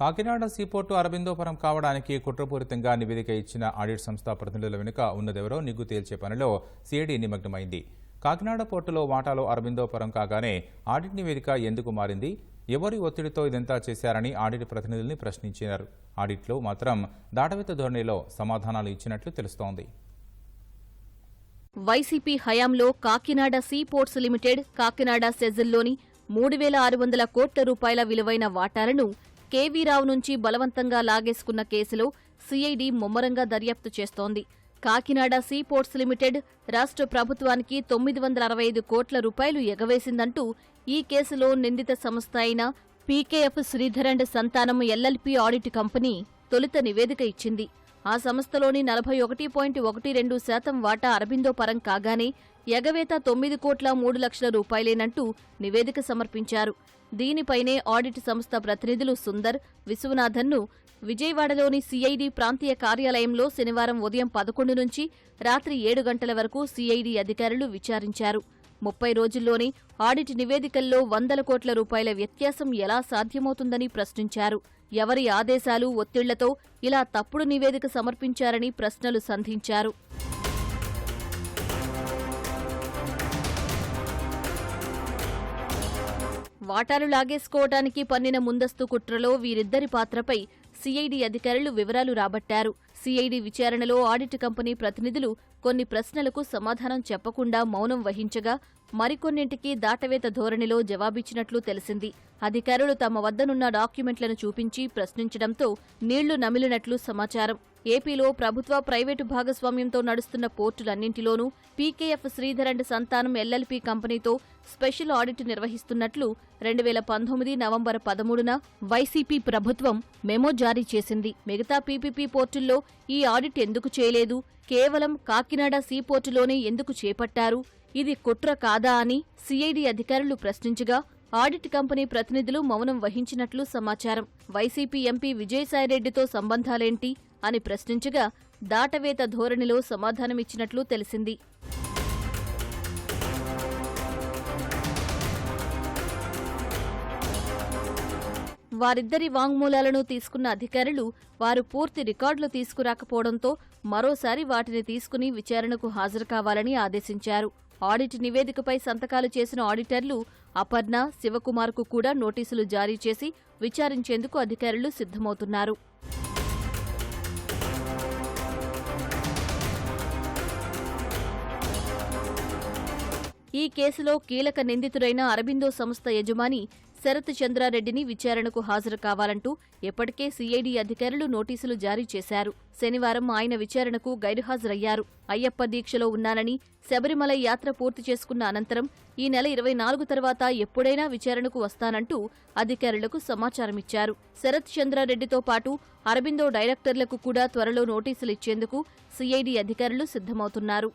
Kakinada seaport అరబిందోపురం కావడానికి కుట్రపూరితంగా నివేదిక ఇచ్చిన ఆడిట్ సంస్థ ప్రతినిధుల వెనుక ఉన్నదెవరో నిగ్గు తేల్చే పనిలో సిఐడి నిమగ్నమైంది. కాకినాడ పోర్టులో వాటాలో అరబిందోపురం కాగానే ఆడిట్ నివేదిక ఎందుకు మారింది? ఎవరి ఒత్తిడితో ఇదంతా చేశారని ఆడిట్ ప్రతినిధుల్ని ప్రశ్నించారు ఆడిట్లో మాత్రం దాటవేత ధోరణిలో సమాధానాలు ఇచ్చినట్లు తెలుస్తోంది. వైసీపీ హయాంలో Kakinada sea ports limited Kakinada సెజిల్లోని మూడు వేల ఆరు వందల కోట్ల రూపాయల విలువైన వాటాలను కేవీరావు నుంచి బలవంతంగా లాగేసుకున్న కేసులో సిఐడి ముమ్మరంగా దర్యాప్తు చేస్తోంది. కాకినాడ సీ పోర్ట్స్ లిమిటెడ్ రాష్ట్ర ప్రభుత్వానికి తొమ్మిది వందల అరవై ఐదు కోట్ల రూపాయలు ఎగవేసిందంటూ ఈ కేసులో నిందిత సంస్థ అయిన PKF Sridhar and Santhanam LLP audit company తొలుత నివేదిక ఇచ్చింది. ఆ సంస్థలోని నలభై ఒకటి పాయింట్ ఒకటి రెండు శాతం వాటా అరబిందో పరం కాగానే ఎగవేత తొమ్మిది కోట్ల మూడు లక్షల రూపాయలేనంటూ నివేదిక సమర్పించారు. దీనిపైనే ఆడిట్ సంస్థ ప్రతినిధులు సుందర్ విశ్వనాథన్ను విజయవాడలోని సిఐడి ప్రాంతీయ కార్యాలయంలో శనివారం ఉదయం పదకొండు నుంచి రాత్రి ఏడు గంటల వరకు సిఐడి అధికారులు విచారించారు. ముప్పై రోజుల్లోనే ఆడిట్ నివేదికల్లో వందల కోట్ల రూపాయల వ్యత్యాసం ఎలా సాధ్యమవుతుందని ప్రశ్నించారు. ఎవరి ఆదేశాలు ఒత్తిళ్ళతో ఇలా తప్పుడు నివేదిక సమర్పించారని ప్రశ్నలు సంధించారు. వాటాలు లాగేసుకోవటానికి పన్నిన ముందస్తు కుట్రలో వీరిద్దరి పాత్రపై సిఐడి అధికారులు వివరాలు రాబట్టారు. సిఐడి విచారణలో ఆడిట్ కంపెనీ ప్రతినిధులు కొన్ని ప్రశ్నలకు సమాధానం చెప్పకుండా మౌనం వహించగా మరికొన్నింటికి దాటవేత ధోరణిలో జవాబిచ్చినట్లు తెలిసింది. అధికారులు తమ వద్దనున్న డాక్యుమెంట్లను చూపించి ప్రశ్నించడంతో నీళ్ళు నమిలినట్లు సమాచారం. ఏపీలో ప్రభుత్వ ప్రైవేటు భాగస్వామ్యంతో నడుస్తున్న పోర్టులన్నింటిలోనూ PKF Sridhar and Santhanam LLP కంపెనీతో స్పెషల్ ఆడిట్ నిర్వహిస్తున్నట్లు రెండు వేల పంతొమ్మిది నవంబర్ పదమూడున వైసీపీ ప్రభుత్వం మెమో జారీ చేసింది. మిగతా పీపీపీ పోర్టుల్లో ఈ ఆడిట్ ఎందుకు చేయలేదు? కేవలం కాకినాడ సీపోర్టులోనే ఎందుకు చేపట్టారు? ఇది కుట్ర కాదా అని సిఐడి అధికారులు ప్రశ్నించగా ఆడిట్ కంపెనీ ప్రతినిధులు మౌనం వహించినట్లు సమాచారం. వైసీపీ ఎంపీ విజయసాయిరెడ్డితో సంబంధాలేంటి? అని ప్రశ్నించగా దాటవేత ధోరణిలో సమాధానమిచ్చినట్లు తెలిసింది. వారిద్దరి వాంగ్మూలాలను తీసుకున్న అధికారులు వారు పూర్తి రికార్డులు తీసుకురాకపోవడంతో మరోసారి వాటిని తీసుకుని విచారణకు హాజరు కావాలని ఆదేశించారు. ఆడిట్ నివేదికపై సంతకాలు చేసిన ఆడిటర్లు అపర్ణ శివకుమార్కు కూడా నోటీసులు జారీ చేసి విచారించేందుకు అధికారులు సిద్ధమవుతున్నారు. ఈ కేసులో కీలక నిందితుడైన అరబిందో సంస్థ యజమాని శరత్ చంద్రారెడ్డిని విచారణకు హాజరు కావాలంటూ ఇప్పటికే సీఐడి అధికారులు నోటీసులు జారీ చేశారు. శనివారం ఆయన విచారణకు గైరుహాజరయ్యారు. అయ్యప్ప దీక్షలో ఉన్నానని శబరిమల యాత్ర పూర్తి చేసుకున్న అనంతరం ఈ నెల ఇరవై నాలుగు తర్వాత ఎప్పుడైనా విచారణకు వస్తానంటూ అధికారులకు సమాచారమిచ్చారు. శరత్ చంద్రారెడ్డితో పాటు అరబిందో డైరెక్టర్లకు కూడా త్వరలో నోటీసులు ఇచ్చేందుకు సీఐడి అధికారులు సిద్ధమవుతున్నారు.